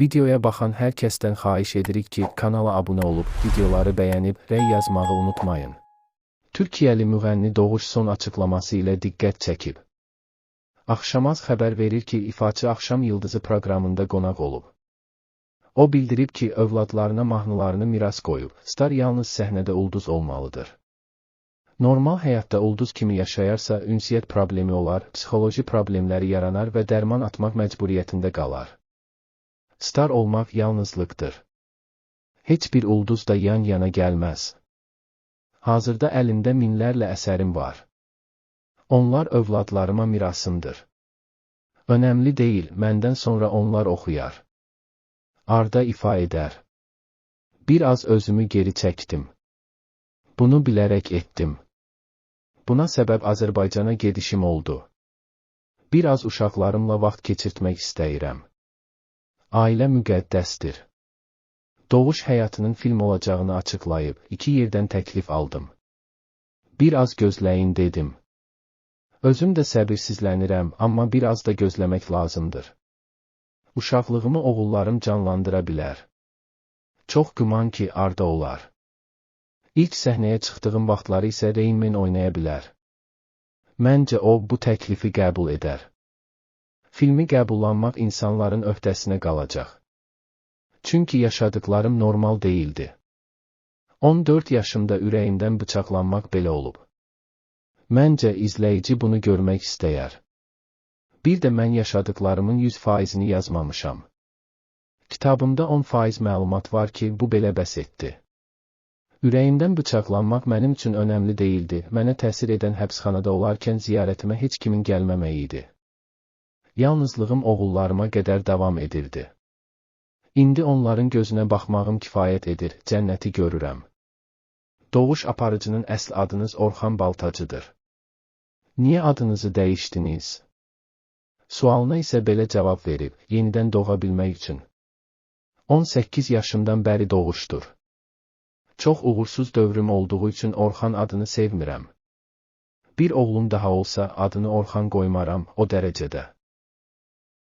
Videoya baxan hər kəsdən xahiş edirik ki, kanala abunə olub, videoları bəyənib, rəy yazmağı unutmayın. Türkiyəli müğənni Doğuş son açıqlaması ilə diqqət çəkib. Axşamaz xəbər verir ki, ifaçı Axşam Yıldızı proqramında qonaq olub. O bildirib ki, övladlarına mahnılarını miras qoyub, star yalnız səhnədə ulduz olmalıdır. Normal həyatda ulduz kimi yaşayarsa, ünsiyyət problemi olar, psixoloji problemləri yaranar və dərman atmaq məcburiyyətində qalar. Star olmaq yalnızlıqdır. Heç bir ulduz da yan-yana gəlməz. Hazırda əlimdə minlərlə əsərim var. Onlar övladlarıma mirasımdır. Önəmli deyil, məndən sonra onlar oxuyar. Arda ifa edər. Bir az özümü geri çəkdim. Bunu bilərək etdim. Buna səbəb Azərbaycana gedişim oldu. Bir az uşaqlarımla vaxt keçirtmək istəyirəm. Ailə müqəddəsdir. Doğuş həyatının film olacağını açıqlayıb, iki yerdən təklif aldım. Bir az gözləyin dedim. Özüm də səbirsizlənirəm, amma bir az da gözləmək lazımdır. Uşaqlığımı oğullarım canlandıra bilər. Çox güman ki, arda olar. İlk səhnəyə çıxdığım vaxtları isə Reynmen oynaya bilər. Məncə o, bu təklifi qəbul edər. Filmi qəbullanmaq insanların öhdəsinə qalacaq. Çünki yaşadıklarım normal değildi. 14 yaşımda ürəyimdən bıçaqlanmaq belə olub. Məncə izləyici bunu görmək istəyər. Bir də mən yaşadıklarımın 100%-ni yazmamışam. Kitabımda 10% məlumat var ki, bu belə bəs etdi. Ürəyimdən bıçaqlanmaq mənim üçün önəmli değildi, mənə təsir edən həbsxanada olarkən ziyarətimə heç kimin gəlməməyi idi. Yalnızlığım oğullarıma qədər davam edirdi. İndi onların gözünə baxmağım kifayət edir, cənnəti görürəm. Doğuş aparıcının əsl adınız Orxan Baltacıdır. Niyə adınızı dəyişdiniz? Sualına isə belə cavab verib, yenidən doğa bilmək üçün. 18 yaşımdan bəri doğuşdur. Çox uğursuz dövrüm olduğu üçün Orxan adını sevmirəm. Bir oğlum daha olsa adını Orxan qoymaram, o dərəcədə.